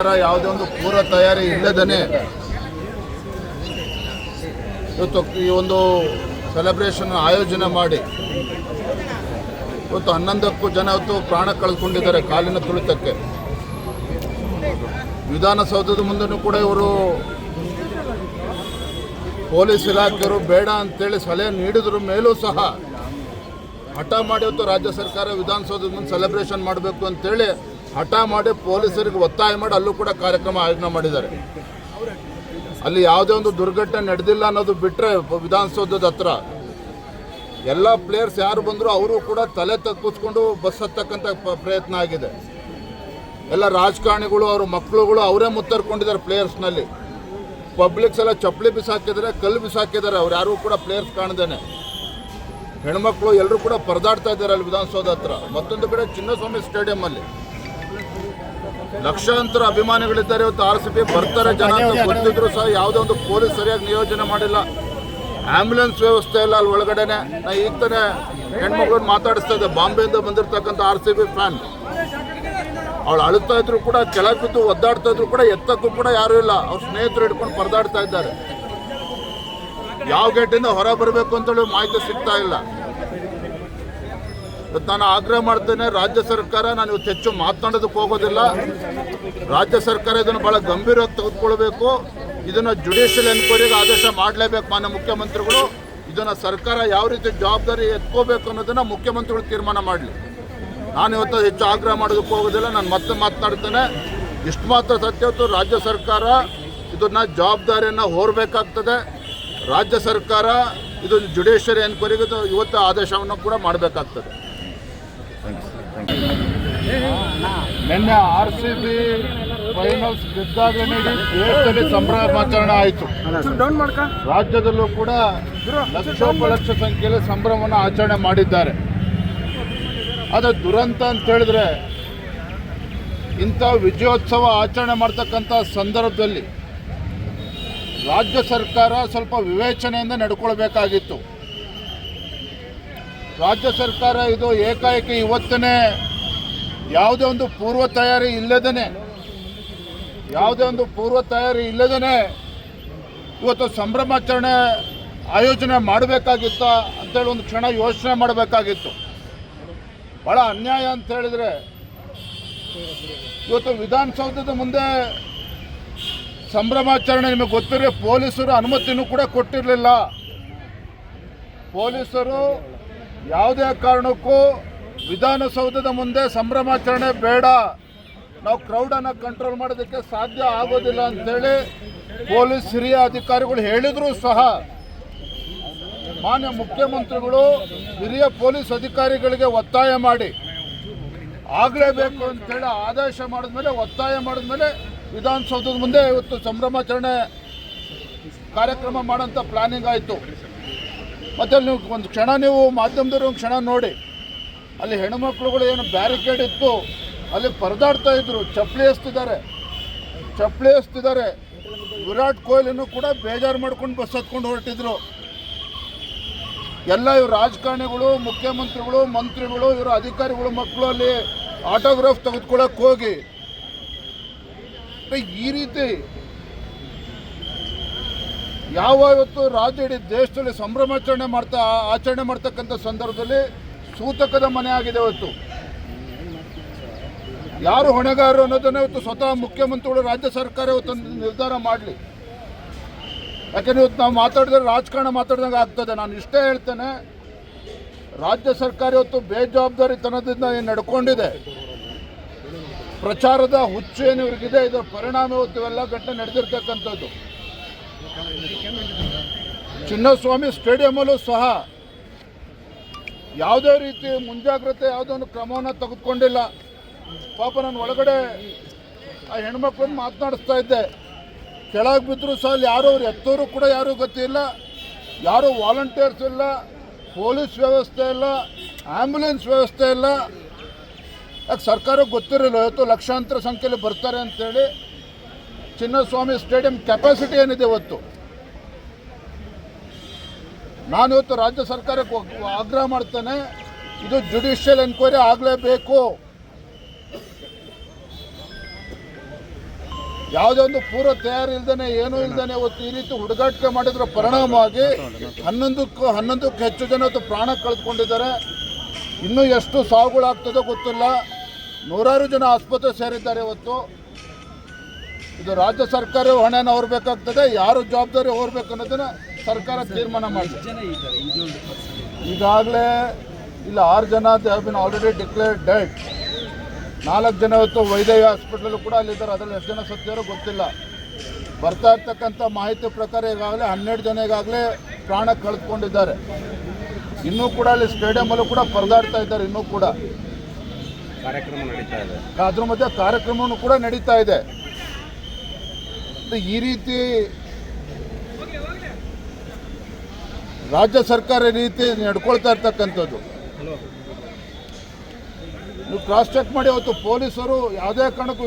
ಯಾವುದೇ ಒಂದು ಪೂರ್ವ ತಯಾರಿ ಇಲ್ಲದೇ ಇವತ್ತು ಈ ಒಂದು ಸೆಲೆಬ್ರೇಷನ್ ಆಯೋಜನೆ ಮಾಡಿ ಇವತ್ತು ಹನ್ನೊಂದಕ್ಕೂ ಜನ ಇವತ್ತು ಪ್ರಾಣ ಕಳೆದುಕೊಂಡಿದ್ದಾರೆ ಕಾಲಿನ ತುಳಿತಕ್ಕೆ. ವಿಧಾನಸೌಧದ ಮುಂದೆನೂ ಕೂಡ ಇವರು ಪೊಲೀಸ್ ಇಲಾಖೆಯವರು ಬೇಡ ಅಂತೇಳಿ ಸಲಹೆ ನೀಡಿದ್ರ ಮೇಲೂ ಸಹ ಹಠ ಮಾಡಿ ಇವತ್ತು ರಾಜ್ಯ ಸರ್ಕಾರ ವಿಧಾನಸೌಧದ ಮುಂದೆ ಸೆಲೆಬ್ರೇಷನ್ ಮಾಡಬೇಕು ಅಂತೇಳಿ ಹಠ ಮಾಡಿ ಪೊಲೀಸರಿಗೆ ಒತ್ತಾಯ ಮಾಡಿ ಅಲ್ಲೂ ಕೂಡ ಕಾರ್ಯಕ್ರಮ ಆಯೋಜನೆ ಮಾಡಿದ್ದಾರೆ. ಅಲ್ಲಿ ಯಾವುದೇ ಒಂದು ದುರ್ಘಟನೆ ನಡೆದಿಲ್ಲ ಅನ್ನೋದು ಬಿಟ್ಟರೆ ವಿಧಾನಸೌಧದ ಹತ್ರ. ಎಲ್ಲ ಪ್ಲೇಯರ್ಸ್ ಯಾರು ಬಂದರೂ ಅವರು ಕೂಡ ತಲೆ ತಗ್ಗಿಸ್ಕೊಂಡು ಬಸ್ ಹತ್ತಕ್ಕಂಥ ಪ್ರಯತ್ನ ಆಗಿದೆ. ಎಲ್ಲ ರಾಜಕಾರಣಿಗಳು, ಅವ್ರ ಮಕ್ಕಳುಗಳು ಅವರೇ ಮುತ್ತರ್ಕೊಂಡಿದ್ದಾರೆ ಪ್ಲೇಯರ್ಸ್ನಲ್ಲಿ. ಪಬ್ಲಿಕ್ಸ್ ಎಲ್ಲ ಚಪ್ಪಲಿ ಬಿಸಾಕಿದ್ದಾರೆ, ಕಲ್ಲು ಬಿಸಾಕಿದ್ದಾರೆ, ಅವ್ರು ಯಾರು ಕೂಡ ಪ್ಲೇಯರ್ಸ್ ಕಾಣದೇನೆ. ಹೆಣ್ಮಕ್ಳು ಎಲ್ಲರೂ ಕೂಡ ಪರದಾಡ್ತಾ ಇದ್ದಾರೆ ಅಲ್ಲಿ ವಿಧಾನಸೌಧ ಹತ್ರ. ಮತ್ತೊಂದು ಕಡೆ ಚಿನ್ನಸ್ವಾಮಿ ಸ್ಟೇಡಿಯಂ ಅಲ್ಲಿ. ಲಕ್ಷಾಂತರ ಅಭಿಮಾನಿಗಳಿದ್ದಾರೆ. ಇವತ್ತು ಆರ್ ಸಿ ಬಿ ಬರ್ತಾರೆ ಜನ ಗೊತ್ತಿದ್ರು ಸಹ ಯಾವುದೇ ಒಂದು ಪೊಲೀಸ್ ಸರಿಯಾಗಿ ನಿಯೋಜನೆ ಮಾಡಿಲ್ಲ. ಆಂಬ್ಯುಲೆನ್ಸ್ ವ್ಯವಸ್ಥೆ ಇಲ್ಲ ಅಲ್ಲಿ ಒಳಗಡೆನೆ. ನಾ ಈಗ ತಾನೇ ಹೆಣ್ಮಕ್ಳನ್ನ ಮಾತಾಡಿಸ್ತಾ ಇದ್ದೆ. ಬಾಂಬೆಯಿಂದ ಬಂದಿರತಕ್ಕಂಥ ಆರ್ ಸಿ ಬಿ ಫ್ಯಾನ್. ಅವಳು ಅಳುತ್ತಾ ಇದ್ರು ಕೂಡ ಕೆಳಗೆ ಬಿದ್ದು ಒದ್ದಾಡ್ತಾ ಇದ್ರು ಕೂಡ, ಎತ್ತಕ್ಕೂ ಕೂಡ ಯಾರು ಇಲ್ಲ. ಅವ್ರ ಸ್ನೇಹಿತರು ಹಿಡ್ಕೊಂಡು ಪರದಾಡ್ತಾ ಇದ್ದಾರೆ. ಯಾವ ಗೇಟಿಂದ ಹೊರ ಬರಬೇಕು ಅಂತೇಳಿ ಮಾಹಿತಿ ಸಿಗ್ತಾ ಇಲ್ಲ. ಇವತ್ತು ನಾನು ಆಗ್ರಹ ಮಾಡ್ತೇನೆ, ರಾಜ್ಯ ಸರ್ಕಾರ, ನಾನು ಇವತ್ತು ಹೆಚ್ಚು ಮಾತನಾಡೋದಕ್ಕೆ ಹೋಗೋದಿಲ್ಲ. ರಾಜ್ಯ ಸರ್ಕಾರ ಇದನ್ನು ಬಹಳ ಗಂಭೀರವಾಗಿ ತೆಗೆದುಕೊಳ್ಬೇಕು. ಇದನ್ನು ಜುಡಿಷಿಯಲ್ ಎನ್ಕ್ವೈರಿಗೆ ಆದೇಶ ಮಾಡಲೇಬೇಕು ಮಾನ್ಯ ಮುಖ್ಯಮಂತ್ರಿಗಳು. ಇದನ್ನು ಸರ್ಕಾರ ಯಾವ ರೀತಿ ಜವಾಬ್ದಾರಿ ಎತ್ಕೋಬೇಕು ಅನ್ನೋದನ್ನು ಮುಖ್ಯಮಂತ್ರಿಗಳು ತೀರ್ಮಾನ ಮಾಡಲಿ. ನಾನು ಇವತ್ತು ಹೆಚ್ಚು ಆಗ್ರಹ ಮಾಡೋದಕ್ಕೆ ಹೋಗೋದಿಲ್ಲ, ನಾನು ಮತ್ತೆ ಮಾತನಾಡ್ತೇನೆ. ಇಷ್ಟು ಮಾತ್ರ ಸತ್ಯ ಇವತ್ತು ರಾಜ್ಯ ಸರ್ಕಾರ ಇದನ್ನು ಜವಾಬ್ದಾರಿಯನ್ನು ಹೋರಬೇಕಾಗ್ತದೆ. ರಾಜ್ಯ ಸರ್ಕಾರ ಇದು ಜುಡಿಷಿಯರಿ ಎನ್ಕ್ವೈರಿಗೆ ಇವತ್ತು ಆದೇಶವನ್ನು ಕೂಡ ಮಾಡಬೇಕಾಗ್ತದೆ. ನಿನ್ನೆ ಆರ್ ಸಿ ಬಿ ಫೈನಲ್ಸ್ ಗೆದ್ದಾಗ ದೇಶದಲ್ಲಿ ಸಂಭ್ರಮಾಚರಣೆ ಆಯಿತು. ರಾಜ್ಯದಲ್ಲೂ ಕೂಡ ಲಕ್ಷೋಪಲಕ್ಷ ಸಂಖ್ಯೆಯಲ್ಲಿ ಸಂಭ್ರಮವನ್ನು ಆಚರಣೆ ಮಾಡಿದ್ದಾರೆ. ಅದು ದುರಂತ ಅಂತ ಹೇಳಿದ್ರೆ ಇಂಥ ವಿಜಯೋತ್ಸವ ಆಚರಣೆ ಮಾಡ್ತಕ್ಕಂಥ ಸಂದರ್ಭದಲ್ಲಿ ರಾಜ್ಯ ಸರ್ಕಾರ ಸ್ವಲ್ಪ ವಿವೇಚನೆಯಿಂದ ನಡ್ಕೊಳ್ಬೇಕಾಗಿತ್ತು. ರಾಜ್ಯ ಸರ್ಕಾರ ಇದು ಏಕಾಏಕಿ ಇವತ್ತನೇ ಯಾವುದೇ ಒಂದು ಪೂರ್ವ ತಯಾರಿ ಇಲ್ಲದೇ ಯಾವುದೇ ಒಂದು ಪೂರ್ವ ತಯಾರಿ ಇಲ್ಲದೇ ಇವತ್ತು ಸಂಭ್ರಮಾಚರಣೆ ಆಯೋಜನೆ ಮಾಡಬೇಕಾಗಿತ್ತ ಅಂತೇಳಿ ಒಂದು ಕ್ಷಣ ಯೋಚನೆ ಮಾಡಬೇಕಾಗಿತ್ತು. ಭಾಳ ಅನ್ಯಾಯ ಅಂತ ಹೇಳಿದರೆ ಇವತ್ತು ವಿಧಾನಸೌಧದ ಮುಂದೆ ಸಂಭ್ರಮಾಚರಣೆ ನಿಮಗೆ ಗೊತ್ತಿರೋ ಪೊಲೀಸರು ಅನುಮತಿನೂ ಕೂಡ ಕೊಟ್ಟಿರಲಿಲ್ಲ. ಪೊಲೀಸರು ಯಾವುದೇ ಕಾರಣಕ್ಕೂ ವಿಧಾನಸೌಧದ ಮುಂದೆ ಸಂಭ್ರಮಾಚರಣೆ ಬೇಡ. ನಾವು ಕ್ರೌಡನ್ನು ಕಂಟ್ರೋಲ್ ಮಾಡೋದಕ್ಕೆ ಸಾಧ್ಯ ಆಗೋದಿಲ್ಲ ಅಂತೇಳಿ ಪೊಲೀಸ್ ಹಿರಿಯ ಅಧಿಕಾರಿಗಳು ಹೇಳಿದರೂ ಸಹ ಮಾನ್ಯ ಮುಖ್ಯಮಂತ್ರಿಗಳು, ಹಿರಿಯ ಪೊಲೀಸ್ ಅಧಿಕಾರಿಗಳಿಗೆ ಒತ್ತಾಯ ಮಾಡಿ. ಆಗಲೇಬೇಕು ಅಂತೇಳಿ ಆದೇಶ ಮಾಡಿದ್ಮೇಲೆ, ಒತ್ತಾಯ ಮಾಡಿದ್ಮೇಲೆ ವಿಧಾನಸೌಧದ ಮುಂದೆ ಇವತ್ತು ಸಂಭ್ರಮಾಚರಣೆ ಕಾರ್ಯಕ್ರಮ ಮಾಡೋಂಥ ಪ್ಲಾನಿಂಗ್ ಆಯಿತು. ಮತ್ತು ಅಲ್ಲಿ ನೀವು ಒಂದು ಕ್ಷಣ ನೀವು ಮಾಧ್ಯಮದವರು ಒಂದು ಕ್ಷಣ ನೋಡಿ. ಅಲ್ಲಿ ಹೆಣ್ಮಕ್ಳುಗಳು ಏನು ಬ್ಯಾರಿಕೇಡ್ ಇತ್ತು, ಅಲ್ಲಿ ಪರದಾಡ್ತಾ ಇದ್ರು, ಚಪ್ಪಲಿ ಎಸ್ತಿದ್ದಾರೆ. ಚಪ್ಪಲಿ ಎಸ್ತಿದ್ದಾರೆ. ವಿರಾಟ್ ಕೊಹ್ಲಿನೂ ಕೂಡ ಬೇಜಾರು ಮಾಡ್ಕೊಂಡು ಬಸ್ ಹತ್ಕೊಂಡು ಹೊರಟಿದ್ರು. ಎಲ್ಲ ಇವ್ರು ರಾಜಕಾರಣಿಗಳು, ಮುಖ್ಯಮಂತ್ರಿಗಳು, ಮಂತ್ರಿಗಳು, ಇವರು ಅಧಿಕಾರಿಗಳು ಮಕ್ಕಳು ಅಲ್ಲಿ ಆಟೋಗ್ರಾಫ್ ತೆಗೆದುಕೊಳ್ಳೋಕೆ ಹೋಗಿ. ಈ ರೀತಿ ಯಾವ ಇವತ್ತು ರಾಜ್ಯ ಇಡೀ ದೇಶದಲ್ಲಿ ಸಂಭ್ರಮಾಚರಣೆ ಮಾಡ್ತಾ, ಆಚರಣೆ ಮಾಡ್ತಕ್ಕಂಥ ಸಂದರ್ಭದಲ್ಲಿ ಸೂತಕದ ಮನೆ ಆಗಿದೆ ಇವತ್ತು ಯಾರು ಹೊಣೆಗಾರರು ಅನ್ನೋದನ್ನ ಇವತ್ತು ಸ್ವತಃ ಮುಖ್ಯಮಂತ್ರಿಗಳು ರಾಜ್ಯ ಸರ್ಕಾರ ಇವತ್ತು ನಿರ್ಧಾರ ಮಾಡಲಿ. ಯಾಕೆಂದ್ರೆ ಇವತ್ತು ನಾವು ಮಾತಾಡಿದ್ರೆ ರಾಜಕಾರಣ ಮಾತಾಡಿದಂಗೆ ಆಗ್ತದೆ. ನಾನು ಇಷ್ಟೇ ಹೇಳ್ತೇನೆ, ರಾಜ್ಯ ಸರ್ಕಾರ ಇವತ್ತು ಬೇಜವಾಬ್ದಾರಿತನದಿಂದ ಏನು ನಡ್ಕೊಂಡಿದೆ. ಪ್ರಚಾರದ ಹುಚ್ಚು ಏನು ಇವ್ರಿಗಿದೆ ಇದರ ಪರಿಣಾಮ ಇವತ್ತು ಇವೆಲ್ಲ ಘಟನೆ ನಡೆದಿರ್ತಕ್ಕಂಥದ್ದು. ಚಿನ್ನಸ್ವಾಮಿ ಸ್ಟೇಡಿಯಮಲ್ಲೂ ಸಹ ಯಾವುದೇ ರೀತಿ ಮುಂಜಾಗ್ರತೆ ಯಾವುದೋ ಒಂದು ಕ್ರಮವನ್ನು ತೆಗೆದುಕೊಂಡಿಲ್ಲ. ಪಾಪ ನಾನು ಒಳಗಡೆ ಆ ಹೆಣ್ಮಕ್ಳನ್ನ ಮಾತನಾಡಿಸ್ತಾ ಇದ್ದೆ. ಕೆಳಗೆ ಬಿದ್ದರೂ ಸಹ ಅಲ್ಲಿ ಯಾರು ಅವ್ರು ಎತ್ತೋರು ಕೂಡ ಯಾರೂ ಗೊತ್ತಿಲ್ಲ ಯಾರು ವಾಲಂಟಿಯರ್ಸ್ ಇಲ್ಲ, ಪೊಲೀಸ್ ವ್ಯವಸ್ಥೆ ಇಲ್ಲ ಆ್ಯಂಬುಲೆನ್ಸ್ ವ್ಯವಸ್ಥೆ ಇಲ್ಲ. ಯಾಕೆ ಸರ್ಕಾರಕ್ಕೆ ಗೊತ್ತಿರಲಿಲ್ಲ? ಇವತ್ತು ಲಕ್ಷಾಂತರ ಸಂಖ್ಯೆಯಲ್ಲಿ ಬರ್ತಾರೆ ಅಂತೇಳಿ ಚಿನ್ನಸ್ವಾಮಿ ಸ್ಟೇಡಿಯಂ ಕೆಪಾಸಿಟಿ ಏನಿದೆ ಇವತ್ತು? ನಾನು ಇವತ್ತು ರಾಜ್ಯ ಸರ್ಕಾರಕ್ಕೆ ಆಗ್ರಹ ಮಾಡ್ತೇನೆ. ಇದು ಜುಡಿಷಿಯಲ್ ಎನ್ಕ್ವೈರಿ ಆಗಲೇಬೇಕು. ಯಾವುದೇ ಒಂದು ಪೂರ್ವ ತಯಾರಿ ಇಲ್ದೇನೆ ಏನೂ ಇಲ್ದೇನೆ ಇವತ್ತು ಈ ರೀತಿ ಹುಡುಗಾಟಿಕೆ ಮಾಡಿದ್ರ ಪರಿಣಾಮವಾಗಿ ಹನ್ನೊಂದಕ್ಕೂ ಹನ್ನೊಂದಕ್ಕೂ ಹೆಚ್ಚು ಜನ ಇವತ್ತು ಪ್ರಾಣ ಕಳೆದುಕೊಂಡಿದ್ದಾರೆ. ಇನ್ನೂ ಎಷ್ಟು ಸಾವುಗಳಾಗ್ತದೋ ಗೊತ್ತಿಲ್ಲ. ನೂರಾರು ಜನ ಆಸ್ಪತ್ರೆ ಸೇರಿದ್ದಾರೆ ಇವತ್ತು. ಇದು ರಾಜ್ಯ ಸರ್ಕಾರ ಹೊಣೆನ ಹೊರಬೇಕಾಗ್ತದೆ ಯಾರು ಜವಾಬ್ದಾರಿ ಹೊರಬೇಕು ಅನ್ನೋದನ್ನ ಸರ್ಕಾರ ತೀರ್ಮಾನ ಮಾಡಿದೆ ಈಗಾಗಲೇ ಇಲ್ಲ ಆರು ಜನ they have been already declared dead ನಾಲ್ಕು ಜನ ಇವತ್ತು ವೈದ್ಯ ಹಾಸ್ಪಿಟ್ಲಲ್ಲೂ ಕೂಡ ಅಲ್ಲಿದ್ದಾರೆ. ಅದರಲ್ಲಿ ಎಷ್ಟು ಜನ ಸತ್ತಿರೋ ಗೊತ್ತಿಲ್ಲ. ಬರ್ತಾ ಇರ್ತಕ್ಕಂಥ ಮಾಹಿತಿ ಪ್ರಕಾರ ಈಗಾಗಲೇ ಹನ್ನೆರಡು ಜನ ಈಗಾಗಲೇ ಪ್ರಾಣ ಕಳೆದುಕೊಂಡಿದ್ದಾರೆ. ಇನ್ನೂ ಕೂಡ ಅಲ್ಲಿ ಸ್ಟೇಡಿಯಮಲ್ಲೂ ಕೂಡ ಪರದಾಡ್ತಾ ಇದ್ದಾರೆ ಇನ್ನೂ ಕೂಡ. ಕಾರ್ಯಕ್ರಮ ನಡೀತಾ ಇದೆ. ಅದ್ರ ಮಧ್ಯೆ ಕಾರ್ಯಕ್ರಮವೂ ಕೂಡ ನಡೀತಾ ಇದೆ. ಈ ರೀತಿ ರಾಜ್ಯ ಸರ್ಕಾರ ರೀತಿ ನಡ್ಕೊಳ್ತಾ ಇರ್ತಕ್ಕಂಥದ್ದು. ನೀವು ಕ್ರಾಸ್ ಚೆಕ್ ಮಾಡಿ ಅವತ್ತು ಪೊಲೀಸರು ಯಾವುದೇ ಕಾರಣಕ್ಕೂ ಇದು